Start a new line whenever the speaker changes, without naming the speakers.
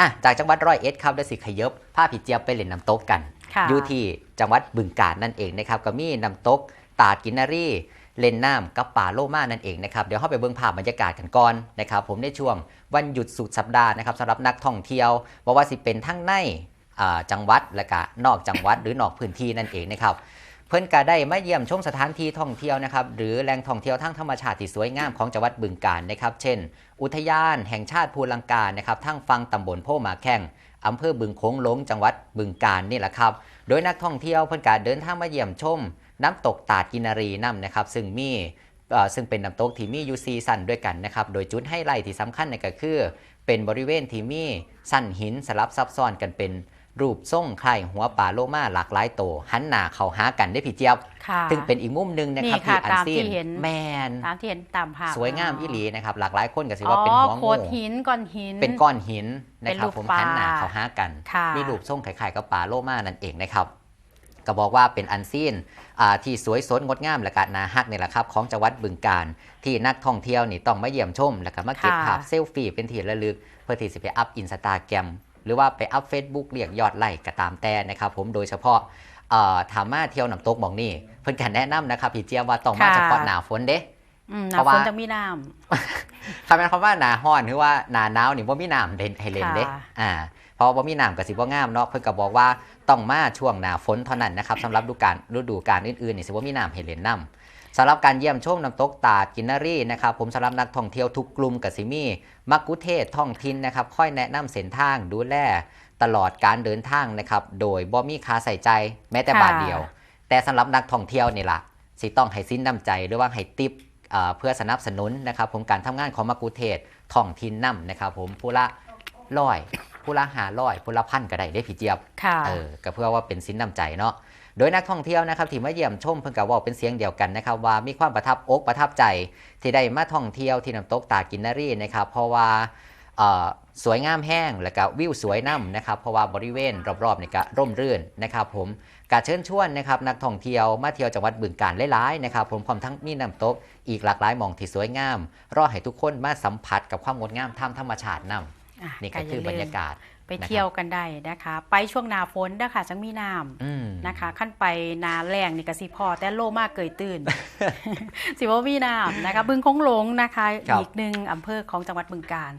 อะจากจังหวัดร้อยเอ็ดครับได้สิขยบพาผีเจี๊ยบไปเล่นน้ำตกกัน
ค่ะ
อยู่ที่จังหวัดบึงกาฬนั่นเองนะครับก็มีน้ำตก ตาดกินนารีเล่นน้ำกับป่าโลมานั่นเองนะครับเดี๋ยวเข้าไปเบิ่งภาพบรรยากาศกันก่อนนะครับผมในช่วงวันหยุดสุดสัปดาห์นะครับสำหรับนักท่องเที่ยวบอกว่าสิเป็นทั้งในอ่าจังหวัดและก็นอกจังหวัดหรือนอกพื้นที่นั่นเองนะครับ เพิ่อนก็ได้มาเยี่ยมชมสถานที่ท่องเที่ยวนะครับหรือแหล่งท่องเที่ยวทางธรรมชาติที่สวยงามของจังหวัดบึงกาฬนะครับ เช่น อุทยานแห่งชาติภูลังกานะครับทั้งฟังตำบลโพมาแข้งอำเภอบึงโค้งหลงจังหวัดบึงกาฬนี่แหละครับ โดยนักท่องเที่ยวเพิ่อนก็เดินทางมาเยี่ยมชม น้ำตกตาดกินารีน้ำนะครับ ซึ่งมีซึ่งเป็นน้ำตกที่มีอยู่ซีสันด้วยกันนะครับ โดยจุดไฮไลท์ที่สำคัญนี่ยก็คือ เป็นบริเวณที่มีสั้นหินสลับซับซ้อนกันเป็น รูปทรงคล้ายหัวปลาโลมาหลากหลายโตวหันหน้าเข้าหากันได้พี่เจี๊ยบ
ค่ะ
ซึ่งเป็นอีกมุมหนึ่งนะครับ
นี่ค่ะ
ที่อัน
ตาม
ซี
ที่
น
เห็น
แมน
ตามที่เห็นตามภาพ
สวยงามอีหลีนะครับหลากหลายคนก็สิ
อ๋
ว่าเป็น
อ
หัว
โค
งู
ดหินก้อนหิน
เป็นก้อนหินนะครับ
เป็นรูป
ผม
ปลา
หันหน้าเข้าหากัน
ค่ะ
มีรูปทรงคล้ายๆกับปลาโลมานั่นเองนะครับก็บอกว่าเป็นอันซีนอ่าที่สวยสดงดงามและก็นาฮักนี่แหละครับของจังหวัดบึงกาฬที่นักท่องเที่ยวนี่ต้องมาเยี่ยมชม แล้วก็มาเก็บ
ค่ะ
ภาพเซลฟี่เป็นที่ระลึก เพื่อที่จะไปอัพอินสตาแกรมห รือว่าไปอัพ Facebook เรียกยอดไลค์ก็ตามแต่นะครับผมโดยเฉพาะเอ่อถามมาเที่ยวน้ำตกหมองนี่เพิ่นกันแนะนำนะครับพี่เจียบว่าต้องมา
ค่ะ
เฉพาะหน้าฝนเด้
อืม
เพ
น้ำ
ราะ
ฝ
ว่า
นจะมีน้
คำเป็นคำว่าหนาฮ้อนหรือว่าหนาหนาวนี่บ่มีน้ำเล่นให้เล่นเด้
ค่ะ
อ่าเพราะว่าบ่มีน้ำก็สิบ่งามเนาะเพิ่นก็บอกว่าต้องมาช่วงหน้าฝนเท่านั้นนะครับสำหรับฤดูกาลฤดูกาลอื่นๆนี่สิบ่มีน้ำให้เล่นน้ำสำหรับการเยี่ยมชมน้ำตกตาดกินนารีนะครับผมสำหรับนักท่องเที่ยวทุกกลุ่มก็สิมีมักกุเทศท่องถิ่นนะครับค่อยแนะนำเส้นทางดูแลตลอดการเดินทางนะครับโดยบ่มีค่าใส่ใจแม้แต่บาทเดียว แต่สำหรับนักท่องเที่ยวนี่ล่ะสิต้องให้สิ้นน้ำใจหรือว่าให้ติปเอ่อเพื่อสนับสนุนนะครับผมการทำงานของมักกุเทศท้องถิ่นนํนะครับผมผู้ละร้อย ผู้ละหาร้อยผู้ละพันก็ได้ได้พี่เจี๊ยบำ
ค่ะ
เออก็เพื่อว่าเป็นสินน้ำใจเนาะโดยนักท่องเที่ยวนะครับที่มาเยี่ยมชมเพิ่งกับว่าเป็นเสียงเดียวกันนะครับว่ามีความประทับอกประทับใจที่ได้มาท่องเที่ยวที่น้ำตกตาดกินนารีนะครับ เพราะว่าเอ่อสวยงามแห้งและก็วิวสวยน้ำนะครับเพราะว่าบริเวณรอบๆนี่ก็ร่มรื่นนะครับ ผมกาเชิญชวนนะครับนักท่องเที่ยวมาเที่ยวจังหวัดบึงกาฬหลายๆนะครับ ผมพร้อมทั้งมีน้ำตกอีกหลากหลายหมองที่สวยงาม รอให้ทุกคนมาสัมผัสกับความงดงามท่ามธรรมชาติน้
อะำ
นี่ก็คือบรรยากาศ
ไปเที่ยวกันได้นะคะ ไปช่วงหนาฝนนะคะจังมีน้
อืมำ
นะคะ ขั้นไปนาแรงนี่ก็สิพอ แต่โลมากเกยตื่น สิว่ามีน้ำนะคะบึงคงหลงนะคะ
ครับ
อีกหนึ่งอำเภอของจังหวัดบึงกาฬ